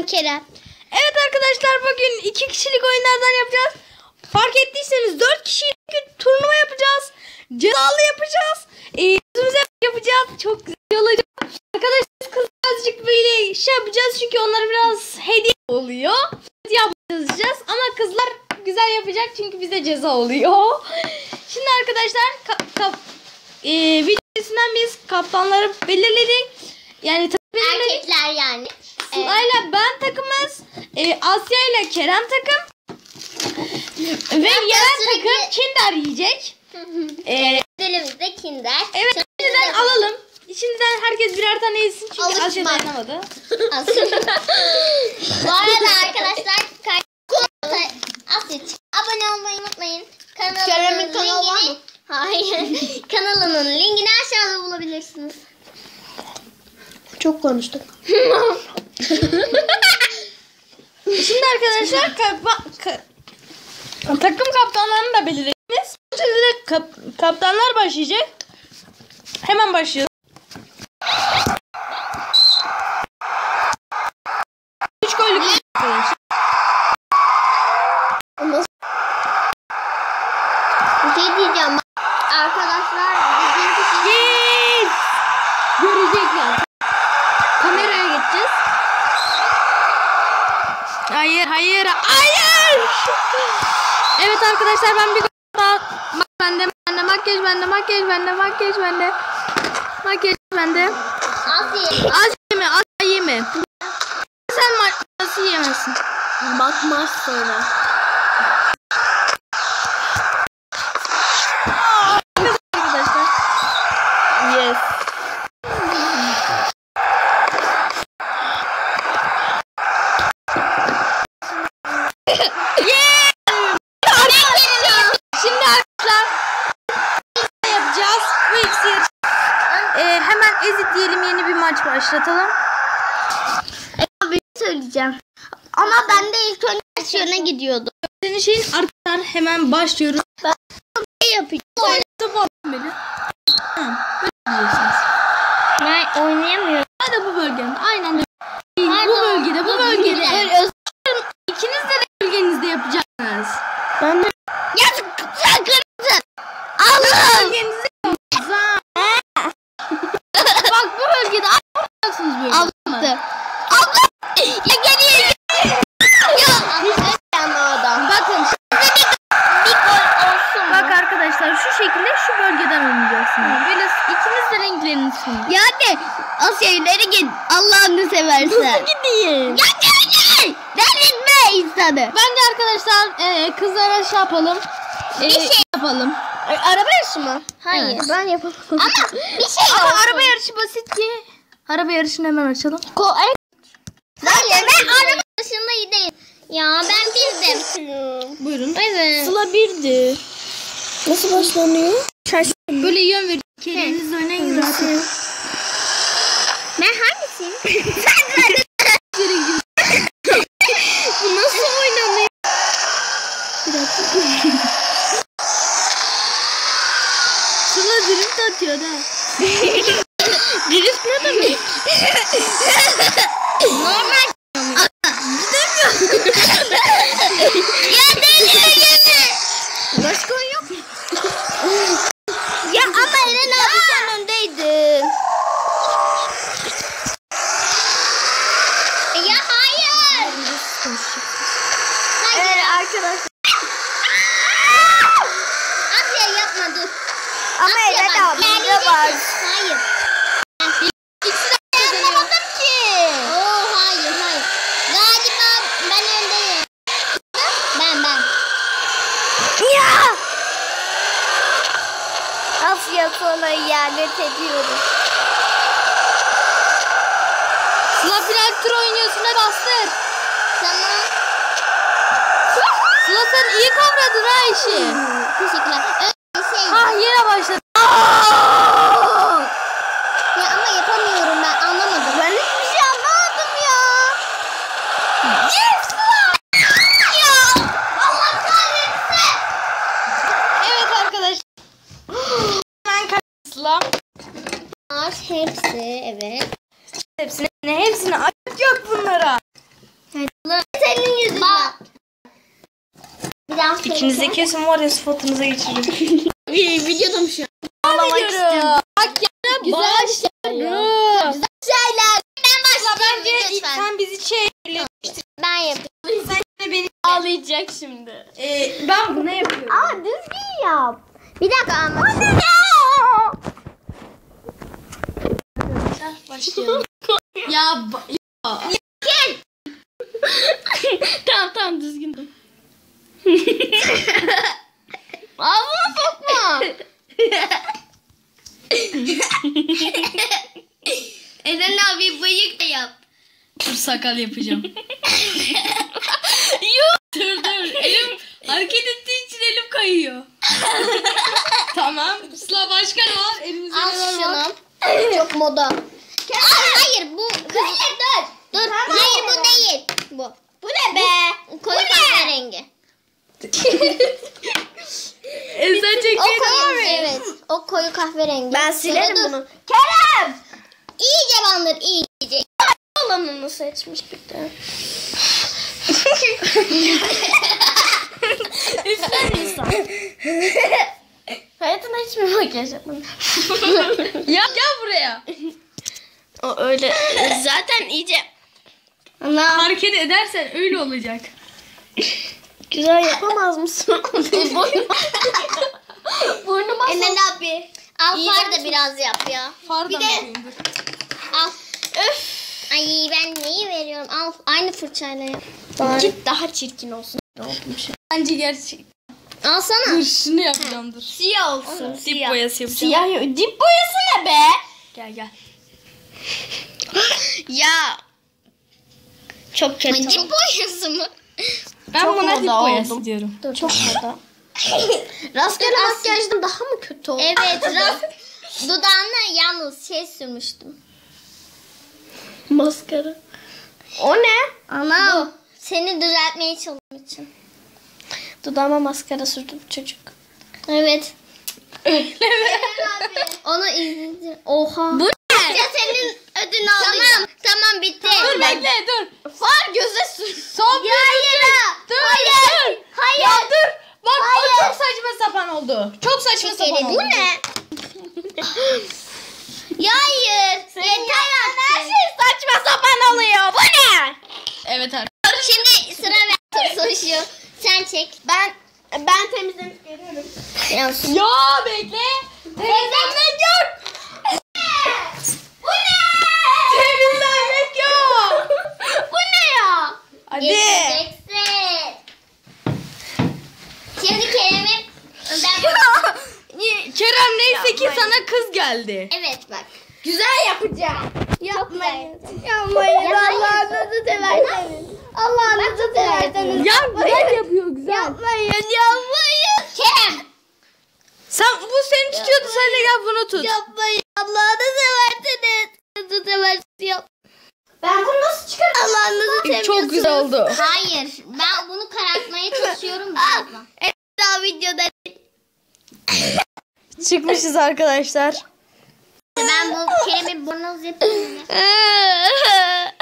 Ben Kerem. Evet arkadaşlar bugün iki kişilik oyunlardan yapacağız. Fark ettiyseniz dört kişilik turnuva yapacağız. Cezalı yapacağız. Ee, yüzümüze yapacağız. Çok güzel olacak. Arkadaşlar kız böyle şey yapacağız. Çünkü onlara biraz hediye oluyor. Yapacağız ama kızlar güzel yapacak çünkü bize ceza oluyor. Şimdi arkadaşlar kap- e, videosundan biz kaptanları belirledik. Yani belirledik. Erkekler yani. Sıla'yla ben takımız. E, Asya ile Kerem takım. Ve sürekli- takım Kinder yiyecek. E, Dilimizde kinder. evet şimdiden alalım. Şimdiden herkes birer tane yesin çünkü Alışma. Asya dayanamadı. Aslında. Bu arada arkadaşlar abone olmayı unutmayın. Kanalımın Kerem'in kanalı var linkini- mı? Hayır. Kanalının linkini aşağıda bulabilirsiniz. Çok konuştuk. Şimdi arkadaşlar kapa- ka- takım kaptanlarını da belirlediniz. Şimdi kap- kaptanlar başlayacak. Hemen başlıyoruz. Hayır, hayır! Evet arkadaşlar ben bir Bak bende, bende makyaj bende, makyaj bende, makyaj bende. Makyaj bende. Asya. Az yeme, az yeme. Sen nasıl yemezsin? Bakmaz sonra. Arkadaşlar. Yes. Şimdi arkadaşlar ne yapacağız? Bu iksir. Ee, hemen ezit diyelim yeni bir maç başlatalım. Bir şey söyleyeceğim. Ama ben de ilk önce Asya'na gidiyordum. Senin şeyin arkadaşlar hemen başlıyoruz. Ne yapacağım? Beni. Diyeceksiniz. Ben oynayamıyorum. Hadi bu bölgede. Aynen de. Bu Pardon, bölgede, bu bu bölgede. bölgede. Öz- İkiniz de bölgenizde yapacaksınız. Ben de Ya sen kırmızı. Allah'ım. Bölgenizde yapacaksınız. ha. Bak bu bölgede yapacaksınız böyle. Abla. Abla. Ya geliyor. Ya. adam. Bakın Bir gol olsun. Bak arkadaşlar şu şekilde şu bölgeden oynayacaksınız. Böyle ikiniz de sunun. Ya de Asya ileri git. Allah'ını seversen. Gideyim. ya gel gel. Delirtme insanı. Bence arkadaşlar e, kızlara şey yapalım. E, Bir şey- yapalım. Araba yarışı mı? Hayır. Evet. Ben yapamam. Ama bir şey Ama olsun. araba yarışı basit ki. Araba yarışını hemen açalım. Ko Hayır ben araba iyi değil. Ya ben bildim. Buyurun. Evet. Sıla birdi. Nasıl başlanıyor? Böyle yön verin. Kendiniz oynayın zaten. Ben hangisiyim? Bu nasıl oynanıyor? Sıla drift atıyor da. Drift ne demek? Normal. ya deli gibi. Başka oyun yok mu? Ya ama Eren abi sen öndeydin. Ya hayır. Hayır. Evet arkadaşlar. Asya yapma dur. Ama Asya Eren bak, abi ben de var. yiyeceksin. Hayır. İkisi de anlamadım ki. Oo hayır hayır. Galiba ben öndeyim. Ben ben. Ya! Asya sana ihanet ediyorum. Sıla final tur oynuyorsun bastır. Tamam. Sıla sen iyi kavradın ha işi. Teşekkürler. Bir şey. Ah yine başladı. Ya ama yapamıyorum ben anlamadım. Ben hiçbir şey anlamadım ya. Yes! Ya! Allah kahretsin! Evet arkadaşlar. Hemen kaç Sıla. Var hepsi evet. Hepsini, hepsini aç yok bunlara. senin yüzünden. Bak. Bir daha İkiniz de kesin var ya sıfatınıza geçiririm. videoda mı şu an? Ağlamak istiyorum. Bak ya Güzel başlarım. şeyler. Ben başlayayım Bence lütfen. sen bizi şeyle Ben yapayım. sen de beni Ağlayacak şimdi. Ee, ben bunu yapıyorum. Aa düzgün yap. Bir dakika anlatayım. Başlayalım. ya ba- tamam tamam düzgün. Ağzına sokma. Eren abi bıyık da yap. dur sakal yapacağım. Yok. dur dur elim hareket ettiği için elim kayıyor. tamam. Sıla başka ne var? Elimizde Al şunu. Çok moda. Aa, hayır bu. Hayır dur. Dur. Hayır bu değil. Bu. Bu ne be? Koyu kahverengi. E, sen O koyu, evet. O koyu kahverengi. Ben silerim Dur. bunu. Kerem! İyice bandır iyice. Olanını seçmiş bir de. Üflen insan. Hayatında hiç mi makyaj yapmadın? Ya gel buraya. O öyle. Zaten iyice. Ana. Hareket edersen öyle olacak. Güzel yapamaz mısın? Burnuma Enen abi. Al İyi far da yapmışsın. biraz yap ya. Fardan Bir de- yapayım, dur. Al. Öf. Ay ben neyi veriyorum? Al aynı fırçayla yap. Git daha çirkin olsun. Bence gerçek. Alsana. Dur şunu yapacağım dur. Siyah olsun. Dip Siyah. boyası yapacağım. Siyah yok. Dip boyası ne be? Gel gel. Ya. Çok kötü. Dip boyası mı? Ben Çok buna dip boyası oldum. diyorum. Çok moda. Rastgele makyajdan daha mı kötü oldu? Evet. Ras dudağına yalnız şey sürmüştüm. Maskara. O ne? Ana. Seni düzeltmeye çalıştığım için. Dudağıma maskara sürdüm çocuk. Evet. Öyle mi? Onu izledim. Oha. Bu ne? Ya senin ödün Tamam. Tamam bekle dur. Far göze sür. Son bir Hayır. Dur Hayır. dur. Hayır. Ya dur. Bak o Hayır. çok saçma sapan oldu. Çok saçma sapan oldu. Bu ne? ya hayır. Yeter Her artık. şey saçma sapan oluyor. Bu ne? Evet artık. Şimdi sıra ben soruyor. Sen çek. Ben ben temizlemiş geliyorum. Ya bekle. Temizlenmek yok. Bu ne? Temizlenmek yok. Bu ne ya? Hadi. Geçeceksin. Şimdi Kerem'in Kerem neyse ki Yapmayın. sana kız geldi. Evet bak. Güzel yapacağım. Yapmayın. Yapmayın. Yapmayın. Allah'ınızı severseniz. Allah'ınızı severseniz. Ya güzel yapıyor güzel. Yapmayın. Yapmayın. Kerem. Sen bu seni tutuyordu sen de gel bunu tut. Yapmayın. Allah'ını severseniz. Allah'ınızı seversiniz. Yap. Ben bunu nasıl çıkarım? Allah'ınızı seviyorsunuz. Çok güzel oldu. Hayır. Ben bunu karartmaya çalışıyorum. Daha videoda. Çıkmışız arkadaşlar. Ben bu Kerem'in bornoz yapayım. ya.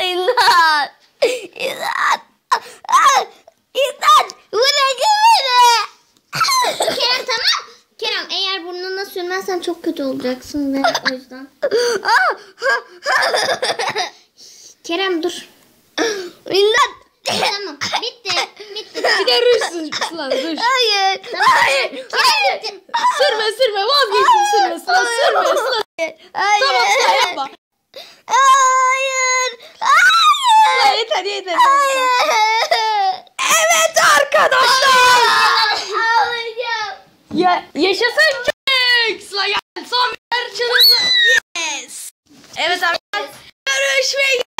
İnat. İnat. İnat. Bu ne güvene? Kerem tamam. Kerem eğer sürmezsen çok kötü olacaksın ve o yüzden. Kerem dur. İnat. Tamam. Bitti. Bitti. Bir ruj. Hayır. Hayır. Hayır. Sürme sürme betrayed.